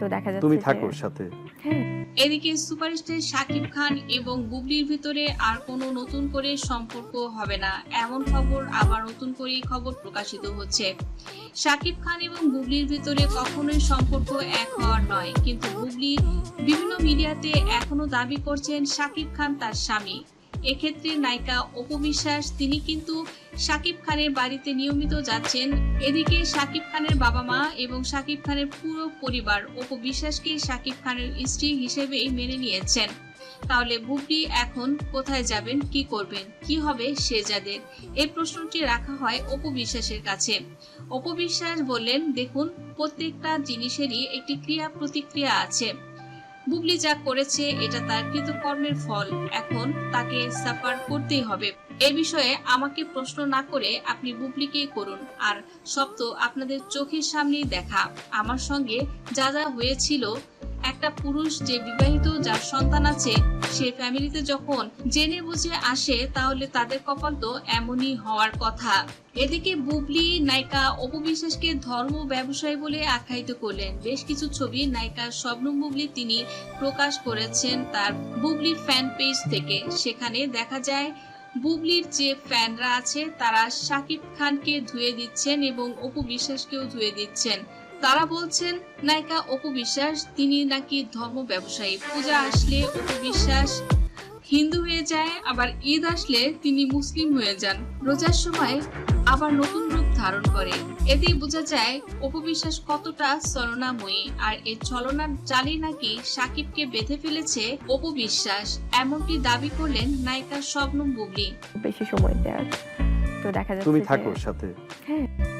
তো দেখা যাচ্ছে তুমি থাকো সাথে। হ্যাঁ। এদিকে সুপারস্টার শাকিব খান এবং বুবলির ভিতরে আর কোনো নতুন করে সম্পর্ক হবে না। এমন খবর আবার নতুন করে খবর প্রকাশিত হচ্ছে। শাকিব খান এবং বুবলির ভিতরে কখনোই সম্পর্ক এক হওয়ার নয়। কিন্তু বুবলি বিভিন্ন মিডিয়াতে এখনও দাবি করছেন শাকিব খান তার স্বামী। এক্ষেত্রে নায়িকা অপু বিশ্বাস, তিনি কিন্তু শাকিব খানের বাড়িতে নিয়মিত যাচ্ছেন। এদিকে শাকিব খানের বাবা মা এবং শাকিব খানের পুরো পরিবার অপু বিশ্বাসকে শাকিব খানের স্ত্রী হিসেবেই মেনে নিয়েছেন। তাহলে বুবলি এখন কোথায় যাবেন, কি করবেন, কি হবে শেজাদের এই প্রশ্নটি রাখা হয় অপু বিশ্বাসের কাছে। অপু বিশ্বাস বললেন, দেখুন, প্রত্যেকটা জিনিসেরই একটি ক্রিয়া প্রতিক্রিয়া আছে। বুবলি যা করেছে, এটা তার কৃতকর্মের ফল। এখন তাকে সাফার করতেই হবে। এ বিষয়ে আমাকে প্রশ্ন না করে আপনি বুবলিকে করুন। আর সব তো আপনাদের চোখের সামনেই দেখা। আমার সঙ্গে যা যা হয়েছিল একটা পুরুষ যে বিবাহিত, যার সন্তান আছে সে ফ্যামিলিতে যখন জেনে বুঝে আসে, তাহলে তাদের কপাল তো এমনই হওয়ার কথা। এদিকে বুবলি, নায়িকা অপবিশ্বাসকে ধর্ম ব্যবসায়ী বলে আখ্যায়িত করলেন। বেশ কিছু ছবি নায়িকা স্বপ্ন বুবলি তিনি প্রকাশ করেছেন তার বুবলি ফ্যান পেজ থেকে। সেখানে দেখা যায়, বুবলির যে ফ্যানরা আছে, তারা শাকিব খানকে ধুয়ে দিচ্ছেন এবং অপু বিশ্বাসকেও ধুয়ে দিচ্ছেন। তারা বলছেন নায়িকা অপু বিশ্বাস তিনি নাকি ধর্ম ব্যবসায়ী। পূজা আসলে অপু বিশ্বাস হিন্দু হয়ে যায় আবার ঈদ আসলে তিনি মুসলিম হয়ে যান। রোজার সময় আবার নতুন রূপ ধারণ করে। এতেই বোঝা যায় অপবিশ্বাস কতটা ছলনাময়ী আর এই ছলনার জালি নাকি সাকিবকে বেঁধে ফেলেছে অপবিশ্বাস এমনটি দাবি করলেন নায়িকা শবনম বুবলি। বেশি সময় দেওয়ার তো দেখা যাচ্ছে তুমি থাকো সাথে। হ্যাঁ।